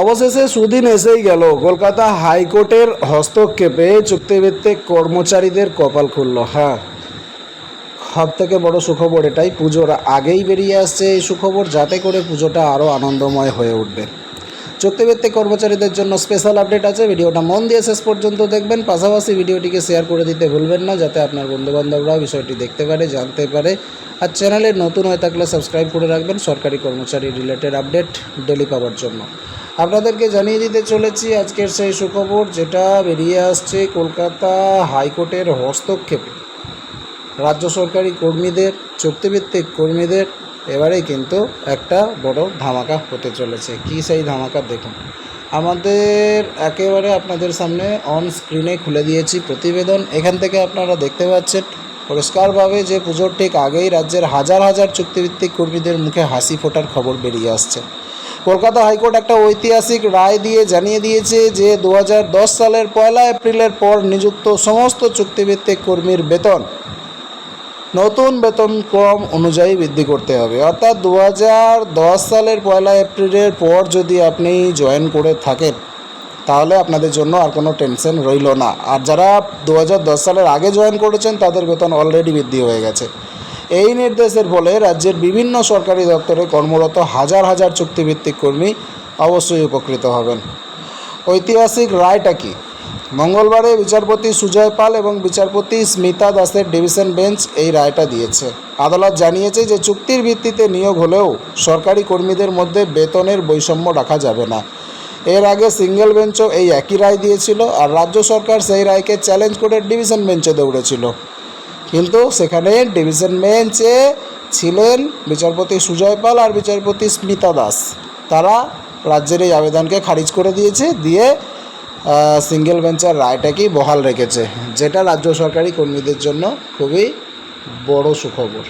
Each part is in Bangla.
অবশেষে সুদিন এসেই গেল। কলকাতা হাইকোর্টের হস্তক্ষেপে চুক্তিভিত্তিক কর্মচারীদের কপাল খুলল। হ্যাঁ সব থেকে বড় সুখবর এটাই, পুজোর আগেই বেরিয়ে আসছে এই সুখবর, যাতে করে পুজোটা আরও আনন্দময় হয়ে উঠবে। চুক্তিভিত্তিক কর্মচারীদের জন্য স্পেশাল আপডেট আছে। ভিডিওটা মন দিয়ে শেষ পর্যন্ত দেখবেন। পাশাপাশি ভিডিওটিকে শেয়ার করে দিতে ভুলবেন না, যাতে আপনার বন্ধুবান্ধবরাও বিষয়টি দেখতে পারে, জানতে পারে। আর চ্যানেলে নতুন হয়ে থাকলে সাবস্ক্রাইব করে রাখবেন সরকারি কর্মচারী রিলেটেড আপডেট ডেলি পাওয়ার জন্য। আপনাদেরকে জানিয়ে দিতে চলেছি আজকের সেই সুখবর, যেটা বেরিয়ে আসছে কলকাতা হাইকোর্টের হস্তক্ষেপে। রাজ্য সরকারি কর্মীদের, চুক্তিভিত্তিক কর্মীদের এবারেই কিন্তু একটা বড় ধামাকা হতে চলেছে। কী সেই ধামাকা দেখুন। আমাদের একেবারে আপনাদের সামনে অন স্ক্রিনে খুলে দিয়েছি প্রতিবেদন। এখান থেকে আপনারা দেখতে পাচ্ছেন, পরিষ্কারভাবে যে পুজোর ঠিক আগেই রাজ্যের হাজার হাজার চুক্তিভিত্তিক কর্মীদের মুখে হাসি ফোটার খবর বেরিয়ে আসছে। কলকাতা হাইকোর্ট একটা ঐতিহাসিক রায় দিয়ে জানিয়ে দিয়েছে যে দু হাজার দশ সালের পয়লা এপ্রিলের পর নিযুক্ত সমস্ত চুক্তিভিত্তিক কর্মীর বেতন নতুন বেতন ক্রম অনুযায়ী বৃদ্ধি করতে হবে। অর্থাৎ দু হাজার দশ সালের পয়লা এপ্রিলের পর যদি আপনি জয়েন করে থাকেন, তাহলে আপনাদের জন্য আর কোনো টেনশন রইল না। আর যারা দু হাজার দশ সালের আগে জয়েন করেছেন, তাদের বেতন অলরেডি বৃদ্ধি হয়ে গেছে। এই নির্দেশের ফলে রাজ্যের বিভিন্ন সরকারি দপ্তরে কর্মরত হাজার হাজার চুক্তিভিত্তিক কর্মী অবশ্যই উপকৃত হবেন। ঐতিহাসিক রায়টা কি? মঙ্গলবারে বিচারপতি সুজয় পাল এবং বিচারপতি স্মিতা দাসের ডিভিশন বেঞ্চ এই রায়টা দিয়েছে। আদালত জানিয়েছে যে চুক্তির ভিত্তিতে নিয়োগ হলেও সরকারি কর্মীদের মধ্যে বেতনের বৈষম্য রাখা যাবে না। এর আগে সিঙ্গেল বেঞ্চও এই একই রায় দিয়েছিল আর রাজ্য সরকার সেই রায়কে চ্যালেঞ্জ করে ডিভিশন বেঞ্চে দৌড়েছিল। কিন্তু সেখানে ডিভিশন বেঞ্চে ছিলেন বিচারপতি সুজয় পাল আর বিচারপতি স্মিতা দাস। তারা রাজ্যের এই আবেদনকে খারিজ করে দিয়েছে, দিয়ে সিঙ্গেল বেঞ্চের রায়টাকেই বহাল রেখেছে? যেটা রাজ্য সরকারি কর্মীদের জন্য খুবই বড় সুখবর।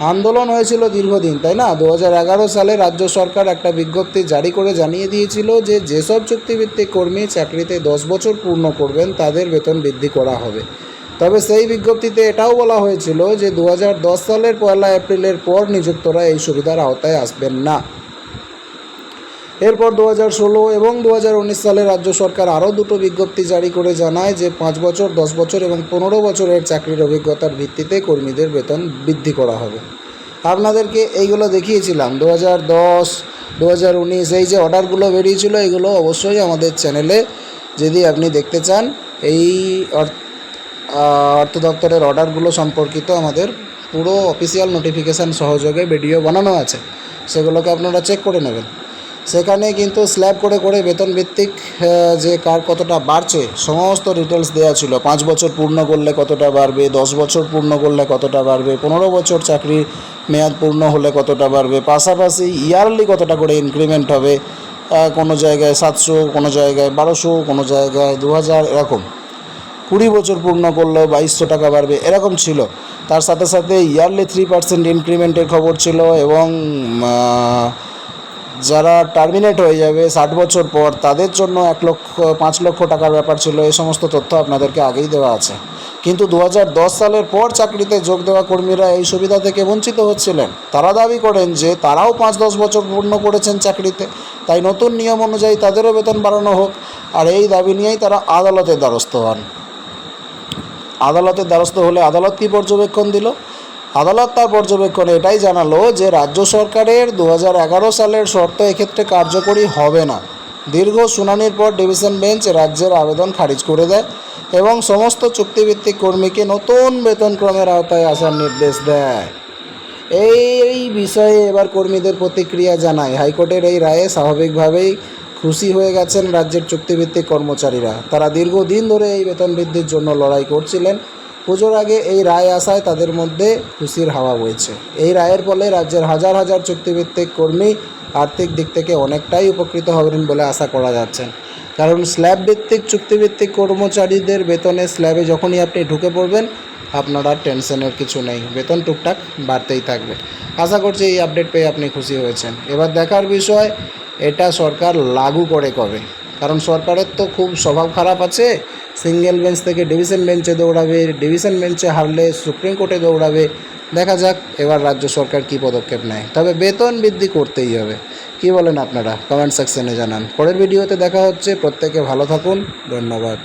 আন্দোলন হয়েছিল দীর্ঘদিন, তাই না? দু হাজার এগারো সালে রাজ্য সরকার একটা বিজ্ঞপ্তি জারি করে জানিয়ে দিয়েছিল যে, যেসব চুক্তিভিত্তিক কর্মী চাকরিতে দশ বছর পূর্ণ করবেন, তাদের বেতন বৃদ্ধি করা হবে। তবে সেই বিজ্ঞপ্তিতে এটাও বলা হয়েছিল যে, দু হাজার দশ সালের পয়লা এপ্রিলের পর নিযুক্তরা এই সুবিধার আওতায় আসবেন না। এরপর দু হাজার ষোলো এবং দু হাজার উনিশ সালে রাজ্য সরকার আরও দুটো বিজ্ঞপ্তি জারি করে জানায় যে পাঁচ বছর, দশ বছর এবং পনেরো বছরের চাকরির অভিজ্ঞতার ভিত্তিতে কর্মীদের বেতন বৃদ্ধি করা হবে। আপনাদেরকে এইগুলো দেখিয়েছিলাম। দু হাজার দশ, দু হাজার উনিশ, এই যে অর্ডারগুলো বেরিয়েছিল, এগুলো অবশ্যই আমাদের চ্যানেলে যদি আপনি দেখতে চান, এই অর- অর্থ দপ্তরের অর্ডারগুলো সম্পর্কিত আমাদের পুরো অফিসিয়াল নোটিফিকেশান সহযোগে ভিডিও বানানো আছে। সেগুলোকে আপনারা চেক করে নেবেন। সেখানে কিন্তু স্ল্যাব করে করে বেতন ভিত্তিক যে কার কতটা বাড়ছে, সমস্ত ডিটেলস দেওয়া ছিল। পাঁচ বছর পূর্ণ করলে কতটা বাড়বে, দশ বছর পূর্ণ করলে কতটা বাড়বে, পনেরো বছর চাকরি মেয়াদ পূর্ণ হলে কতটা বাড়বে, পাশাপাশি ইয়ারলি কতটা করে ইনক্রিমেন্ট হবে কোনো জায়গায় সাতশো, কোনো জায়গায় বারোশো, কোনো জায়গায় দু হাজার এরকম। কুড়ি বছর পূর্ণ করলেও বাইশশো টাকা বাড়বে, এরকম ছিল। তার সাথে সাথে ইয়ারলি থ্রি পার্সেন্ট ইনক্রিমেন্টের খবর ছিল এবং যারা টার্মিনেট হয়ে যাবে ষাট বছর পর, তাদের জন্য এক লক্ষ, পাঁচ লক্ষ টাকার ব্যাপার ছিল। এই সমস্ত তথ্য আপনাদেরকে আগেই দেওয়া আছে। কিন্তু দু হাজার দশ সালের পর চাকরিতে যোগ দেওয়া কর্মীরা এই সুবিধা থেকে বঞ্চিত হচ্ছিলেন। তারা দাবি করেন যে, তারাও পাঁচ দশ বছর পূর্ণ করেছেন চাকরিতে। তাই নতুন নিয়ম অনুযায়ী তাদেরও বেতন বাড়ানো হোক। আর এই দাবি নিয়েই তারা আদালতের দ্বারস্থ হন। আদালতের দ্বারস্থ হলে আদালত কী পর্যবেক্ষণ দিল? আদালত তার পর্যবেক্ষণে এটাই জানালো যে রাজ্য সরকারের দু হাজার এগারো সালের শর্ত এক্ষেত্রে কার্যকরী হবে না। দীর্ঘ শুনানির পর ডিভিশন বেঞ্চ রাজ্যের আবেদন খারিজ করে দেয় এবং সমস্ত চুক্তিভিত্তিক কর্মীকে নতুন বেতনক্রমের আওতায় আসার নির্দেশ দেয়। এই বিষয়ে এবার কর্মীদের প্রতিক্রিয়া জানায়। হাইকোর্টের এই রায়ে স্বাভাবিকভাবেই খুশি হয়ে গেছেন রাজ্যের চুক্তিভিত্তিক কর্মচারীরা। তারা দীর্ঘদিন ধরে এই বেতন বৃদ্ধির জন্য লড়াই করছিলেন পুজোর আগে এই রায় আসায় তাদের মধ্যে খুশির হাওয়া বইছে। এই রায়ের ফলে রাজ্যের হাজার হাজার চুক্তিভিত্তিক কর্মী আর্থিক দিক থেকে অনেকটাই উপকৃত হবেন বলে আশা করা যাচ্ছে। কারণ স্ল্যাব ভিত্তিক চুক্তিভিত্তিক কর্মচারীদের বেতনের স্ল্যাবে যখনই আপনি ঢুকে পড়বেন, আপনার আর টেনশনের কিছু নেই। বেতন টুকটাক বাড়তেই থাকবে। আশা করছি এই আপডেট পেয়ে আপনি খুশি হয়েছেন। এবার দেখার বিষয়, এটা সরকার লাগু করে কবে? কারণ সরকারের তো খুব স্বভাব খারাপ আছে। সিঙ্গেল বেঞ্চ থেকে ডিভিশন বেঞ্চে দৌড়াবে, ডিভিশন বেঞ্চে হারলে সুপ্রিম কোর্টে দৌড়াবে। দেখা যাক এবার রাজ্য সরকার কি পদক্ষেপ নেয়। তবে বেতন বৃদ্ধি করতেই হবে। কি বলেন আপনারা? কমেন্ট সেকশনে জানান। পরের ভিডিওতে দেখা হচ্ছে। প্রত্যেকে ভালো থাকুন। ধন্যবাদ।